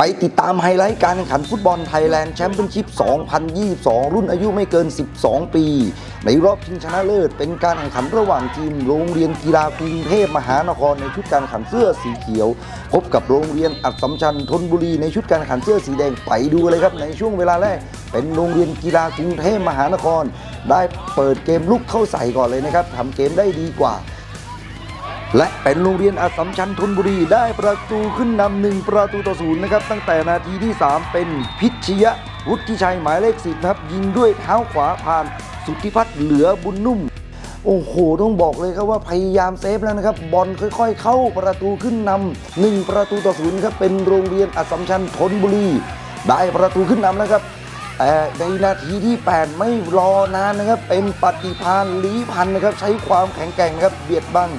ไปติดตามไฮไลท์การแข่งขันฟุตบอลไทยแลนด์แชมเปี้ยนชิพ 2022 รุ่นอายุไม่เกิน 12 ปี ในรอบชิงชนะเลิศ เป็นการแข่งขันระหว่างทีมโรงเรียนกีฬากรุงเทพมหานครในชุดการแข่งขันเสื้อสีเขียว พบกับโรงเรียนอัดสมชัญธนบุรีในชุดการแข่งขันเสื้อสีแดงไปดูเลยครับในช่วงเวลาแรก เป็นโรงเรียนกีฬากรุงเทพมหานคร ได้เปิดเกมลุกเข้าใส่ก่อนเลยนะครับทำเกมได้ดีกว่า และเป็นโรงเรียนอัสสัมชัญธนบุรีได้ประตูขึ้นนำหนึ่งประตูต่อศูนย์นะครับ ตั้งแต่นาทีที่ 3 เป็นพิชยะวุฒิชัยหมายเลขสิบนะครับยิงด้วยเท้าขวาผ่าน สุทธิพัฒน์เหลือบุญนุ่ม โอ้โห ต้องบอกเลยครับว่าพยายามเซฟแล้วนะครับ บอลค่อยๆ เข้าประตูขึ้นนำหนึ่งประตูต่อศูนย์ครับเป็นโรงเรียนอัสสัมชัญธนบุรี ได้ประตูขึ้นนำนะครับแต่ในนาทีที่ 8 ไม่รอนานนะครับ เป็นปฏิพานลีพันนะครับ ใช้ความแข็งแกร่งนะครับเบียดบัง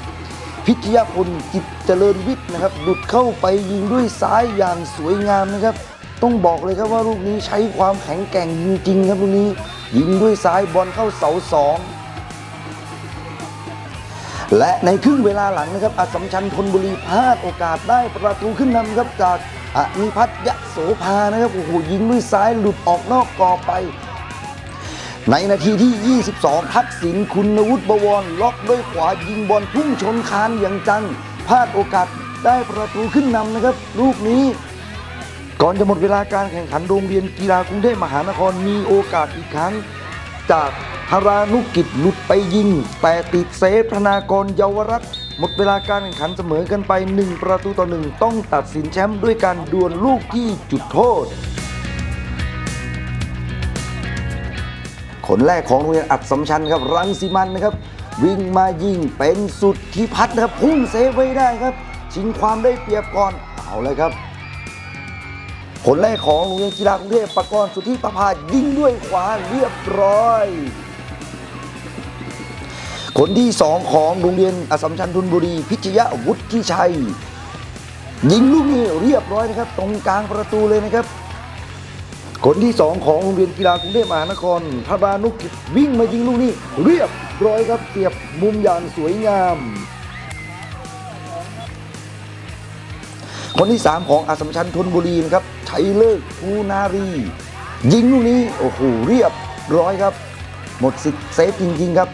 พิทยาพลกิจเจริญวิทย์นะครับหลุดเข้าไปยิงด้วยซ้ายอย่างสวยงามนะครับ ต้องบอกเลยครับว่าลูกนี้ใช้ความแข็งแกร่งจริงๆครับลูกนี้ ยิงด้วยซ้ายบอลเข้าเสาสองและในครึ่งเวลาหลังนะครับอัสมชัญธนบุรีพลาดโอกาสได้ประตูขึ้นนำครับจากอนิพัฒน์ยะโสภานะครับโอ้โหยิงด้วยซ้ายหลุดออกนอกกรอบไป ในนาทีที่ 22 ทักษิณคุณวุฒิบวร ล็อกด้วยขวายิงบอลพุ่งชนคานอย่างจังพลาดโอกาสได้ประตูขึ้นนำนะครับ ลูกนี้ ก่อนจะหมดเวลาการแข่งขันโรงเรียนกีฬากรุงเทพมหานครมีโอกาสอีกครั้ง จากธารานุกิจหลุดไปยิง แต่ติดเซฟธนากรเยาวรัตน์หมดเวลาการแข่งขันเสมอกันไป 1 ประตูต่อหนึ่งต้องตัดสินแชมป์ด้วยการดวลลูกที่จุดโทษ คนแรกของโรงเรียนอัดสมชัญครับรังสิมันนะครับ วิ่งมายิงเป็นสุดที่พัดนะครับพุ่งเซฟไว้ได้ครับ ชิงความได้เปรียบก่อนเอาเลยครับผลแรกของโรงเรียนกีฬากรุงเทพปะกรณ์สุทธิประภายิงด้วยขวาเรียบร้อย คนที่สองของโรงเรียนอสสัมชัญธนบุรี พิชยะวุฒิชัย ยิงลูกนี้เรียบร้อยนะครับ ตรงกลางประตูเลยนะครับ คนที่สองของโรงเรียนกีฬากรุงเทพมหานครธารานุกิจวิ่งมายิงลูกนี้ เรียบร้อยครับเสียบมุมอย่างสวยงาม คนที่ 3 ของอัสสัมชัญธนบุรีนะครับชัยเลิกภูนารี ยิงลูกนี้ โอ้โหเรียบร้อยครับ หมดสิทธิ์เซฟจริง ๆ ครับ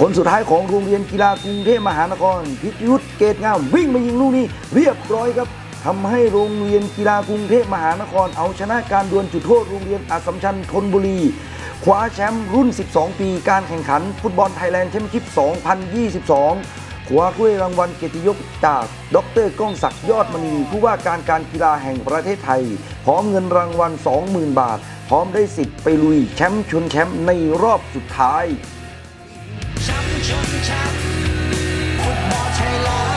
คนสุดท้ายของโรงเรียนกีฬากรุงเทพมหานคร พิยุทธเกตงามวิ่งมายิงลูกนี้ เรียบร้อยครับ ทำให้โรงเรียนกีฬากรุงเทพมหานครเอาชนะการดวลจุดโทษโรงเรียนอัสสัมชัญธนบุรีคว้าแชมป์รุ่น 12 ปีการแข่งขันฟุตบอลไทยแลนด์แชมเปี้ยนชิพ 2022 คว้าถ้วยรางวัลเกียรติยศจาก ดรก้องศักดิ์ยอดมณี ผู้ว่าการการกีฬาแห่งประเทศไทย พร้อมเงินรางวัล 20,000 บาท พร้อมได้สิทธิ์ไปลุยแชมป์ชนแชมป์ในรอบสุดท้ายช้ำชนช้ำฟุตบอลไทยแล